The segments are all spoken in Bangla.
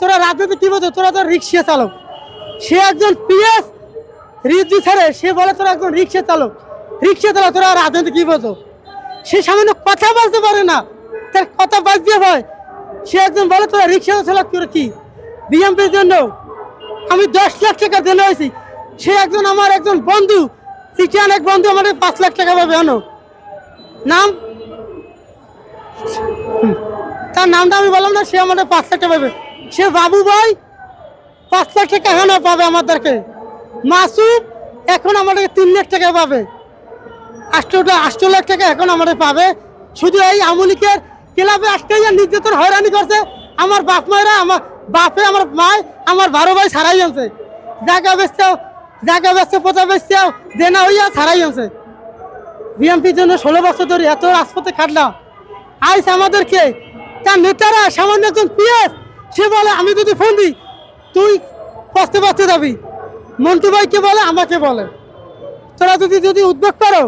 তোরা রাজনীতি কি বলছো? তোরা তো রিক্সা চালক। সে একজন পিএস, রিজি ছাড়ে সে বলে তোরা একজন রিক্সা চালক। রিক্সা চালক, তোরা রাজনীতি কি বলছো? সে সামান্য কথা বলতে পারে না। তার কথা বাদ দিয়ে হয় সে একজন বলে তোরা রিক্সা চালক করে কি? বিএমপির জন্য আমি দশ লাখ টাকা দিলে হয়েছি। সে একজন আমার একজন বন্ধু। সিটিয়ান এক বন্ধু আমাদের পাঁচ লাখ টাকা পাবে আনো। নাম? তার নামটা আমি বললাম না, সে আমাদের পাঁচ লাখ টাকা পাবে সে বাবু ভাই, পাঁচ লাখ টাকা হেন পাবে আমাদেরকে। মাসুদ এখন আমাদেরকে তিন লাখ টাকা পাবে। আষ্টটা আষ্ট লাখ টাকা এখন আমাদের পাবে। শুধু এই আমলিকের ক্লাবে আজকে যে নির্যাতন হয়রানি করছে, আমার বাপ মায়েরা, আমার বাপে, আমার মায়, আমার বারো ভাই ছাড়াই আনছে। জায়গা বেচতেও জায়গা বেচতে পোতা বেচতেও দেনা হইয়া ছাড়াই আনছে। বিএমপির জন্য ষোলো বছর ধরে এত রাজপথে খাটলাম আইস আমাদেরকে, তার নেতারা সামান্য একজন পিএস সে বলে, আমি যদি ফোন দিই, তুই কষ্টে বাঁচতে যাবি। মন্টু ভাইকে বলে, আমাকে বলে। তোরা যদি যদি উদ্যোগ করো,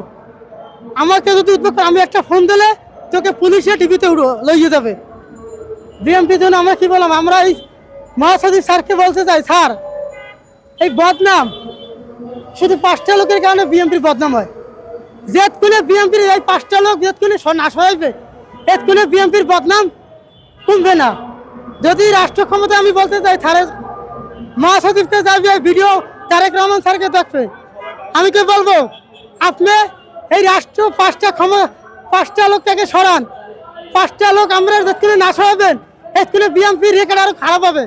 আমাকে যদি উদ্যোগ করো, আমি একটা ফোন দিলে তোকে পুলিশে টিভিতে উড়ো, লইয়ে যাবে। বিএমপির জন্য আমরা কি বললাম, আমরা এই মহাসচিব স্যারকে বলতে চাই, স্যার, এই বদনাম, শুধু পাঁচটা লোকের কারণে বিএমপির বদনাম হয়। জেদ কোনে বিএমপির এই পাঁচটা লোক জেদ কোনে নাশ হইবে এত কোনে বিএমপির বদনাম কমবে না। যদি রাষ্ট্র ক্ষমতা আমি বলতে চাই স্যারের মহাসচিবকে যাবে ভিডিও তারেক রহমান স্যারকে দেখবে আমি কি বলব? আপনি এই রাষ্ট্র পাঁচটা ক্ষমতা পাঁচটা লোকটাকে সরান। পাঁচটা লোক আমরা যেখানে নাশ হবেন এখানে বিএমপির রেকর্ড আরও খারাপ হবে।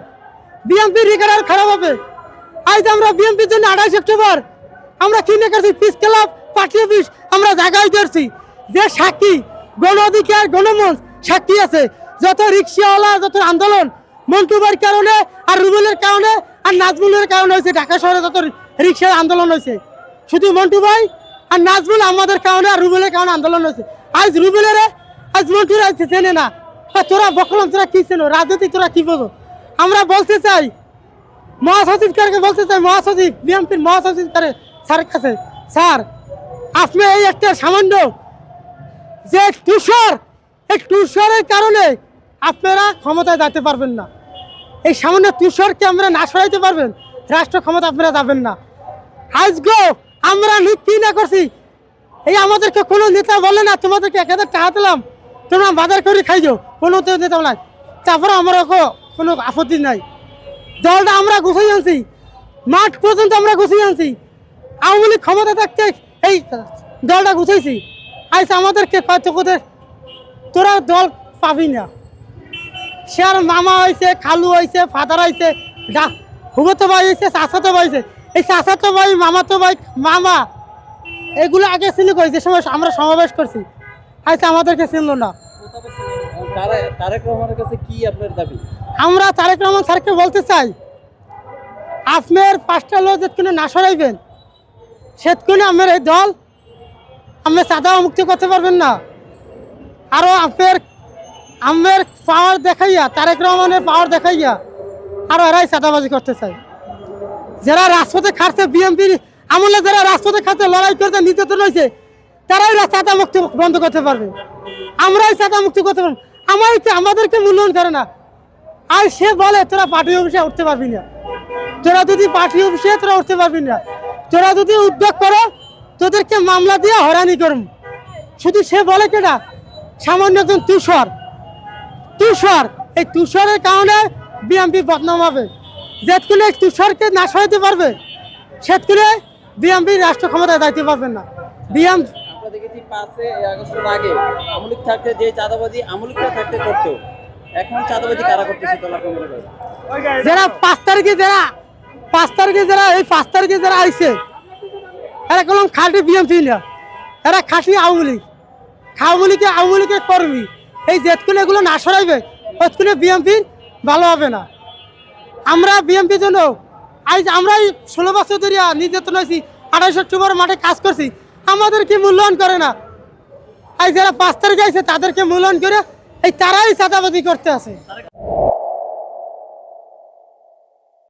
বিএমপির রেকর্ড আরও খারাপ হবে। আজ আমরা বিএমপির জন্য আঠাইশ অক্টোবর, আমরা কিনে করছি পিস ক্লাব পার্টি অফিস আমরা জায়গায় ধরছি যে সাক্ষী, গণ অধিকার গণমঞ্চ সাক্ষী আছে। যত রিক্সাওয়ালা, যত আন্দোলন মন্টুবার কারণে আর রুবেলের কারণে আর নাজমুলের কারণে হয়েছে, ঢাকা শহরে যত রিক্সার আন্দোলন হয়েছে। শুধু মন্টু ভাই আর নাজমুল আমাদের কারণে আর রুবেলের কারণে আন্দোলন হয়েছে। আজ রুবেলের, আজ মন্টুর আজ চেনে না। তোরা বকলাম, তোরা কি চেনো? রাজনীতি তোরা কি বোঝো? আমরা বলতে চাই, মহাসচিব কারকে বলতে চাই, মহাসচিব, বিএনপির মহাসচিব কারে স্যারের কাছে। স্যার, আপনি এই একটা সামান্য যে তুষার এই তুষারের কারণে আপনারা ক্ষমতায় যেতে পারবেন না। এই সামান্য তুষারকে আমরা না সরাইতে পারবেন? রাষ্ট্র ক্ষমতা আপনারা যাবেন না। আজগো আমরা নীতি না করছি? এই আমাদেরকে কোনো নেতা বলে না, তোমাদেরকে এক হাজার টাকা দিলাম, তোমরা বাজার করে খাইছো কোনো তো নেতা নাই। তারপরে আমরা কোনো আপত্তি নাই। দলটা আমরা গুছিয়ে আনছি। মাঠ পর্যন্ত আমরা গুছিয়ে আনছি। আওয়ামী লীগ ক্ষমতা থাকতে এই দলটা গুছাইছি। আইসা আমাদেরকে কোথায় তোরা দল পাবি না। সে আর মামা হয়েছে খালু হয়েছে ফাদার হয়েছে ডা হুবতো ভাই হয়েছে চাচাতো ভাই হয়েছে। এই চাচাতো ভাই মামাতো ভাই মামা। এগুলো আগে ছিল কই? যে সময় আমরা সমাবেশ করছি হয়তো আমাদেরকে চিনলো না। তারেক রহমানের কাছে কি আপনার দাবি? আমরা তারেক রহমান স্যারকে বলতে চাই আপনার পাঁচটা লোক যেতক্ষণে না সরাইবেন সেতক্ষণে আমার এই দল আপনি চাঁদা মুক্তি করতে পারবেন না। আরও আপনার আমের পাওয়ার দেখাইয়া, তারেক রহমানের পাওয়ার দেখাইয়া আরও এরাই চাঁদাবাজি করতে চাই যারা রাজপথে খাটছে বিএনপির আমলে যারা রাজপথে খাটছে, লড়াই করতে নির্যাতন হয়েছে তারাই চাঁদা মুক্তি বন্ধ করতে পারবে। আমরাই চাঁদা মুক্তি করতে পারব। আমার আমাদেরকে মূল্যায়ন করে না। আর সে বলে, তোরা পার্টি অফিসে উঠতে পারবি না। তোরা যদি পার্টি অফিসে, তোরা উঠতে পারবি না। তোরা যদি উদ্যোগ করো, তোদেরকে মামলা দিয়ে হরানি করুন শুধু সে বলে কেনা সামান্য একজন তুষার। তুষার এই তুষারের কারণে বিএমপি বদনাম হবে। এই তুষারকে না সরাইতে পারবে সেতক্ষণে বিএমপি রাষ্ট্র ক্ষমতায় দায়িত্ব পারবেন না। বিএম আমরা দেখেছি পাঁচে আগস্টের আগে আমলিক থাকতে যে চাঁদাবাজি আমলিকরা থাকতে করতো এখন চাঁদাবাজি কারা করতেছে তোলা যারা পাঁচ তারিখে যারা পাঁচ তারিখে যারা এই পাঁচ তারিখে যারা আইছে এরা কোনো খাঁটি বিএমপি না। এরা খাঁটি আওয়ামী লীগ। আওয়ামী লীগে আওয়ামী লীগের কর্মী এই জেতকুলে এগুলো না সরাইবে ততক্ষণে বিএনপি ভালো হবে না। আমরা বিএমপির জন্য, আজ আমরাই ষোলো বছর ধরে নির্যাতন হয়েছি আঠাশ অক্টোবর মাঠে কাজ করছি, আমাদের কি মূল্যায়ন করে না? আজ যারা পাঁচ তারিখে আছে তাদেরকে মূল্যায়ন করে, এই তারাই চাঁদাবাজি করতে আছে।